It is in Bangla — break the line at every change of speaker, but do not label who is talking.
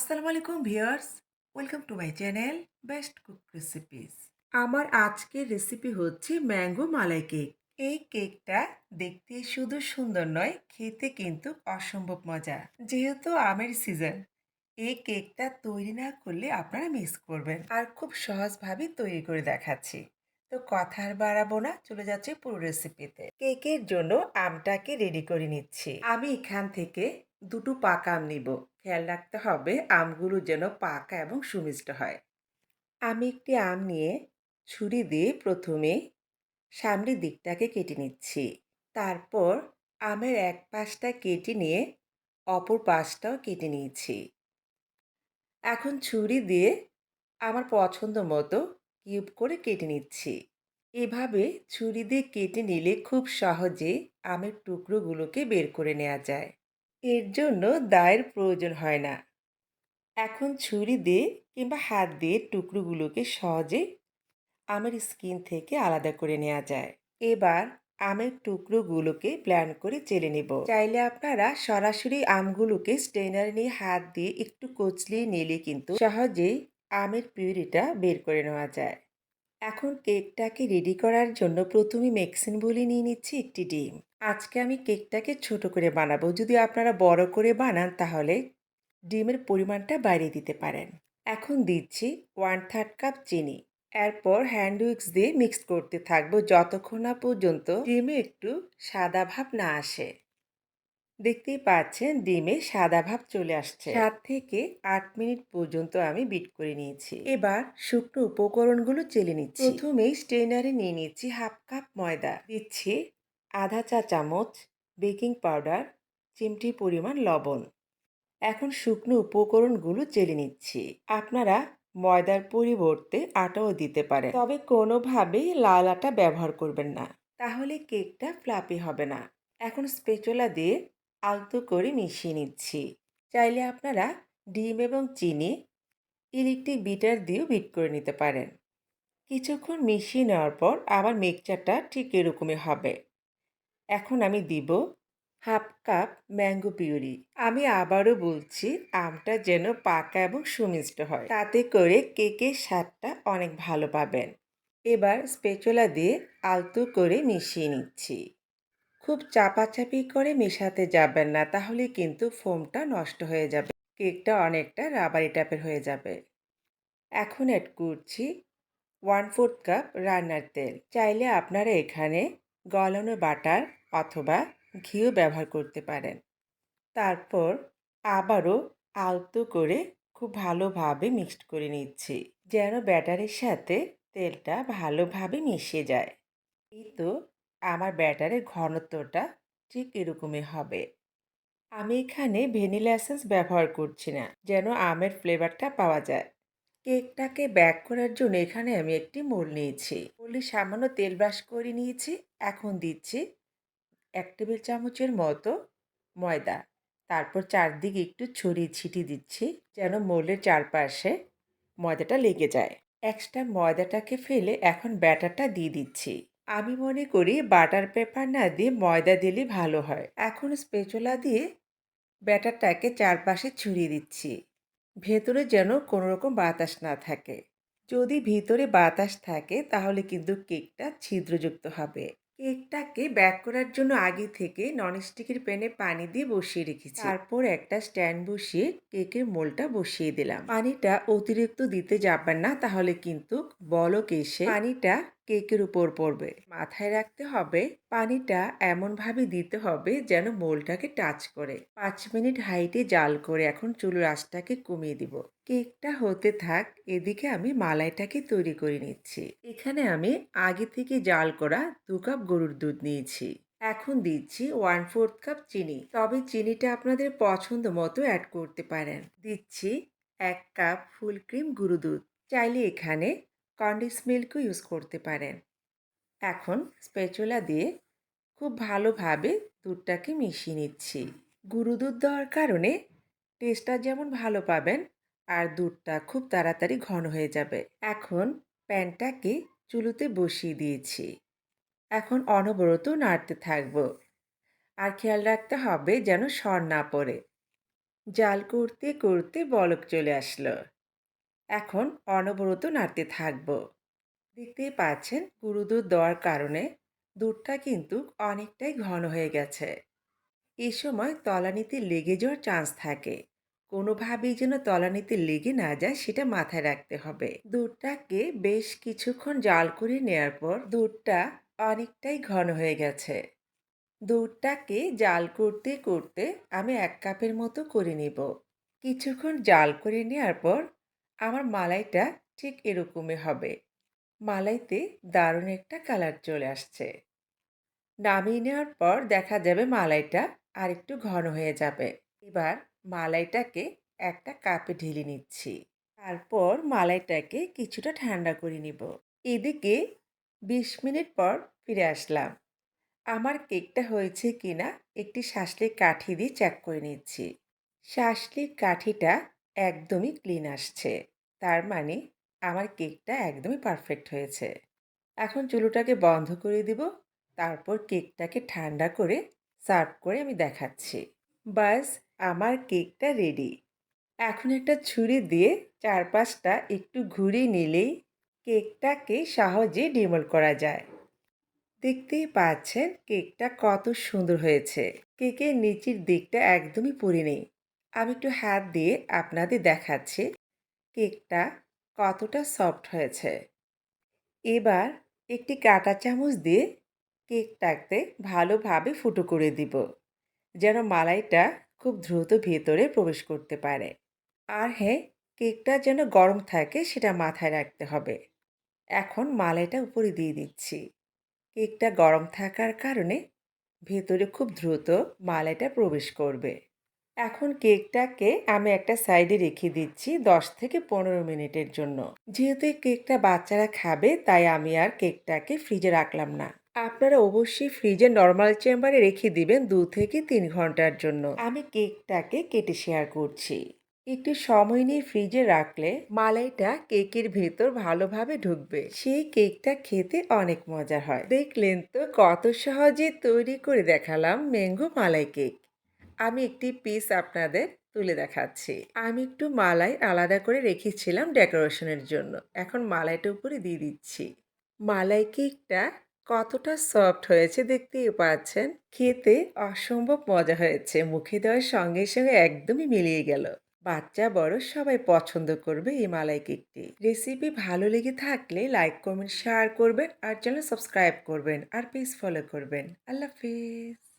আসসালামু আলাইকুম viewers welcome to my channel best cook recipes. আমার আজকের রেসিপি হচ্ছে ম্যাঙ্গো মালাই কেক। এই কেকটা দেখতে শুধু সুন্দর নয় খেতে কিন্তু অসম্ভব মজা। যেহেতু আমের সিজন এই কেকটা তৈরি না করলে আপনারা মিস করবেন। আর খুব সহজভাবে তৈরি করে দেখাচ্ছি। তো কথা আর বাড়াবো না চলে যাচ্ছে পুরো রেসিপিতে। কেকের জন্য আমটাকে রেডি করে নিচ্ছি। আমি এখান থেকে দুটো পাকা আম নিব। খেয়াল রাখতে হবে আমগুলো যেন পাকা এবং সুমিষ্ট হয়। আমি একটি আম নিয়ে ছুরি দিয়ে প্রথমে সামনের দিকটাকে কেটে নিচ্ছি। তারপর আমের এক পাশটা কেটে নিয়ে অপর পাশটাও কেটে নিয়েছি। এখন ছুরি দিয়ে আমার পছন্দ মতো কিউব করে কেটে নিচ্ছি। এভাবে ছুরি দিয়ে কেটে নিলে খুব সহজে আমের টুকরোগুলোকে বের করে নেওয়া যায়। এর জন্য দায়ের প্রয়োজন হয় না। এখন ছুরি দিয়ে কিংবা হাত দিয়ে টুকরোগুলোকে সহজে আমের স্কিন থেকে আলাদা করে নেওয়া যায়। এবার আমের টুকরোগুলোকে প্ল্যান করে চেলে নেব। চাইলে আপনারা সরাসরি আমগুলোকে স্টেনার নিয়ে হাত দিয়ে একটু কচলিয়ে নিলে কিন্তু সহজেই আমের পিউরিটা বের করে নেওয়া যায়। এখন কেকটাকে রেডি করার জন্য প্রথমে মেক্সিন বলে নিয়ে নিচ্ছি একটি ডিম। আজকে আমি কেকটাকে ছোট করে বানাবো। যদি আপনারা বড় করে বানান তাহলে ডিমের পরিমাণটা বাড়িয়ে দিতে পারেন। এখন দিচ্ছি ওয়ান থার্ড কাপ চিনি। এরপর হ্যান্ড উইক্স দিয়ে মিক্স করতে থাকব যতক্ষণ না পর্যন্ত ডিমে একটু সাদা ভাব না আসে। দেখতেই পাচ্ছেন ডিমে সাদা ভাব চলে আসছে। সাত থেকে আট মিনিট পর্যন্ত আমি বিট করে নিয়েছি। এবার শুকনো উপকরণগুলো চেলে নিচ্ছি। প্রথমেই স্টেনারে নিয়ে নিচ্ছি হাফ কাপ ময়দা। দিচ্ছি আধা চা চামচ বেকিং পাউডার চিমটি পরিমাণ লবণ। এখন শুকনো উপকরণগুলো চেলে নিচ্ছি। আপনারা ময়দার পরিবর্তে আটাও দিতে পারেন। তবে কোনোভাবেই লাল আটা ব্যবহার করবেন না। তাহলে কেকটা ফ্লাপি হবে না। এখন স্পেচুলা দিয়ে আলতো করে মিশিয়ে নিচ্ছি। চাইলে আপনারা ডিম এবং চিনি, ইলেকট্রিক বিটার দিয়েও বিট করে নিতে পারেন। কিছুক্ষণ মিশিয়ে নেওয়ার পর আবার মিক্সচারটা ঠিক এরকমই হবে। এখন আমি দিব হাফ কাপ ম্যাঙ্গো পিউরি। আমি আবারও বলছি, আমটা যেন পাকা এবং সুমিষ্ট হয়। তাতে করে কেকের স্বাদটা অনেক ভালো পাবেন। এবার স্পেচুলা দিয়ে আলতো করে মিশিয়ে নিচ্ছি। খুব চাপাচাপি করে মেশাতে যাবেন না, তাহলে কিন্তু ফোমটা নষ্ট হয়ে যাবে। কেকটা অনেকটা রাবারি টাইপের হয়ে যাবে। এখন অ্যাড করছি ওয়ান ফোর্থ কাপ রান্নার তেল। চাইলে আপনারা এখানে গলানো বাটার অথবা ঘিও ব্যবহার করতে পারেন। তারপর আবারও আলতো করে খুব ভালোভাবে মিক্সড করে নিচ্ছি, যেন ব্যাটারের সাথে তেলটা ভালোভাবে মিশে যায়। এই তো আমার ব্যাটারের ঘনত্বটা ঠিক এরকমই হবে। আমি এখানে ভ্যানিলা এসেন্স ব্যবহার করছি না, যেন আমের ফ্লেভারটা পাওয়া যায়। কেকটাকে ব্যাক করার জন্য এখানে আমি একটি মোল নিয়েছি। মোলে সামান্য তেল ব্রাশ করে নিয়েছি, এখন দিচ্ছি এক টেবিল চামচের মতো ময়দা। তারপর চারদিকে একটু ছড়িয়ে ছিটিয়ে দিচ্ছি যেন মোলের চারপাশে ময়দাটা লেগে যায়। এক্সট্রা ময়দাটাকে ফেলে এখন ব্যাটারটা দিয়ে দিচ্ছি। আমি মনে করি বাটার পেপার না দিয়ে ময়দা দিলে ভালো হয়। এখন স্পেচুলা দিয়ে ব্যাটারটাকে চারপাশে ছড়িয়ে দিচ্ছি। ভেতরে যেন কোনো রকম বাতাস না থাকে। যদি ভিতরে বাতাস থাকে তাহলে কিন্তু কেকটা ছিদ্রযুক্ত হবে। কেকটাকে ব্যাক করার জন্য আগে থেকে ননস্টিকের প্যানে পানি দিয়ে বসিয়ে রেখেছি। তারপর একটা স্ট্যান্ড বসিয়ে কেকের মোলটা বসিয়ে দিলাম। পানিটা অতিরিক্ত দিতে যাবেন না, তাহলে কিন্তু বলক এসে পানিটা কেকের উপর পড়বে। মাথায় রাখতে হবে, পানিটা এমনভাবে দিতে হবে যেন মোলটাকে টাচ করে। পাঁচ মিনিট হাইটে জাল করে এখন চুলোর আঁচটাকে কমিয়ে দিব। কেকটা হতে থাক, এদিকে আমি মালাইটাকে তৈরি করে নিচ্ছি। এখানে আমি আগে থেকে জাল করা দু কাপ গরুর দুধ নিয়েছি। এখন দিচ্ছি ওয়ান ফোর্থ কাপ চিনি। তবে চিনিটা আপনাদের পছন্দ মতো অ্যাড করতে পারেন। দিচ্ছি এক কাপ ফুল ক্রিম গুঁড়ো দুধ। চাইলে এখানে কন্ডিস মিল্কও ইউজ করতে পারেন। এখন স্পেচুলা দিয়ে খুব ভালোভাবে দুধটাকে মিশিয়ে নিচ্ছি। গুঁড়ো দুধ দেওয়ার কারণে টেস্টটা যেমন ভালো পাবেন আর দুধটা খুব তাড়াতাড়ি ঘন হয়ে যাবে। এখন প্যানটাকে চুলোতে বসিয়ে দিয়েছি। এখন অনবরত নাড়তে থাকব। আর খেয়াল রাখতে হবে যেন সর না পড়ে। জাল করতে করতে বলক চলে আসলো। এখন অনবরত নাড়তে থাকব। দেখতেই পাচ্ছেন গুঁড়ো দুধ দেওয়ার কারণে দুধটা কিন্তু অনেকটাই ঘন হয়ে গেছে। এ সময় তলানিতে লেগে যাওয়ার চান্স থাকে। কোনোভাবেই যেন তলানিতে লেগে না যায় সেটা মাথায় রাখতে হবে। দুধটাকে বেশ কিছুক্ষণ জাল করে নেওয়ার পর দুধটা অনেকটাই ঘন হয়ে গেছে। দুধটাকে জাল করতে করতে আমি এক কাপের মতো করে নেব। কিছুক্ষণ জাল করে নেওয়ার পর আমার মালাইটা ঠিক এরকমই হবে। মালাইতে দারুণ একটা কালার চলে আসছে। নামিয়ে নেওয়ার পর দেখা যাবে মালাইটা আর একটু ঘন হয়ে যাবে। এবার মালাইটাকে একটা কাপে ঢেলে নিচ্ছি। তারপর মালাইটাকে কিছুটা ঠান্ডা করে নিব। এদিকে বিশ মিনিট পর ফিরে আসলাম। আমার কেকটা হয়েছে কিনা একটি শাসলিক কাঠি দিয়ে চেক করে নিচ্ছি। শাসলিক কাঠিটা একদমই ক্লিন আসছে। তার মানে আমার কেকটা একদমই পারফেক্ট হয়েছে। এখন চুলোটাকে বন্ধ করে দিব, তারপর কেকটাকে ঠান্ডা করে সার্ভ করে আমি দেখাচ্ছি। বাস, আমার কেকটা রেডি এখন একটা ছুরি দিয়ে চারপাশটা একটু ঘুরিয়ে নিলেই কেকটাকে সহজে ডিমল করা যায়। দেখতেই পাচ্ছেন কেকটা কত সুন্দর হয়েছে। কেকের নিচের দিকটা একদমই পুড়ে নেই। আমি একটু হাত দিয়ে আপনাদের দেখাচ্ছি। কেকটা কতটা সফট হয়েছে। এবার একটি কাঁটা চামচ দিয়ে কেকটাকে ভালোভাবে ফুটো করে দিব, যেন মালাইটা খুব দ্রুত ভেতরে প্রবেশ করতে পারে। আর হ্যাঁ কেকটা যেন গরম থাকে সেটা মাথায় রাখতে হবে। এখন মালাইটা উপরে দিয়ে দিচ্ছি। কেকটা গরম থাকার কারণে ভেতরে খুব দ্রুত মালাইটা প্রবেশ করবে। এখন কেকটাকে আমি একটা সাইডে রেখে দিচ্ছি দশ থেকে পনেরো মিনিটের জন্য। যেহেতু এই কেকটা বাচ্চারা খাবে, তাই আমি আর কেকটাকে ফ্রিজে রাখলাম না। আপনারা অবশ্যই ফ্রিজে নর্মাল চেম্বারে রেখে দিবেন দু থেকে তিন ঘণ্টার জন্য। আমি কেকটাকে কেটে শেয়ার করছি। একটু সময় নিয়ে ফ্রিজে রাখলে মালাইটা কেকের ভেতর ভালোভাবে ঢুকবে। সেই কেকটা খেতে অনেক মজা হয়। দেখলেন তো কত সহজে তৈরি করে দেখালাম ম্যাঙ্গো মালাই কেক। আমি একটি পিস আপনাদের তুলে দেখাচ্ছি। আমি একটু মালাই আলাদা করে রেখেছিলাম ডেকোরেশনের জন্য। এখন মালাইটা উপরে দিয়ে দিচ্ছি। মালাই কেকটা কতটা সফট হয়েছে দেখতেই পাচ্ছেন। খেতে অসম্ভব মজা হয়েছে। মুখে দেওয়ার সঙ্গে সঙ্গে একদমই মিলিয়ে গেল। বাচ্চা, বড় সবাই পছন্দ করবে এই মালাই কেকটি। রেসিপি ভালো লেগে থাকলে লাইক কমেন্ট শেয়ার করবেন আর চ্যানেল সাবস্ক্রাইব করবেন আর পেজ ফলো করবেন। আল্লাহ হাফিজ।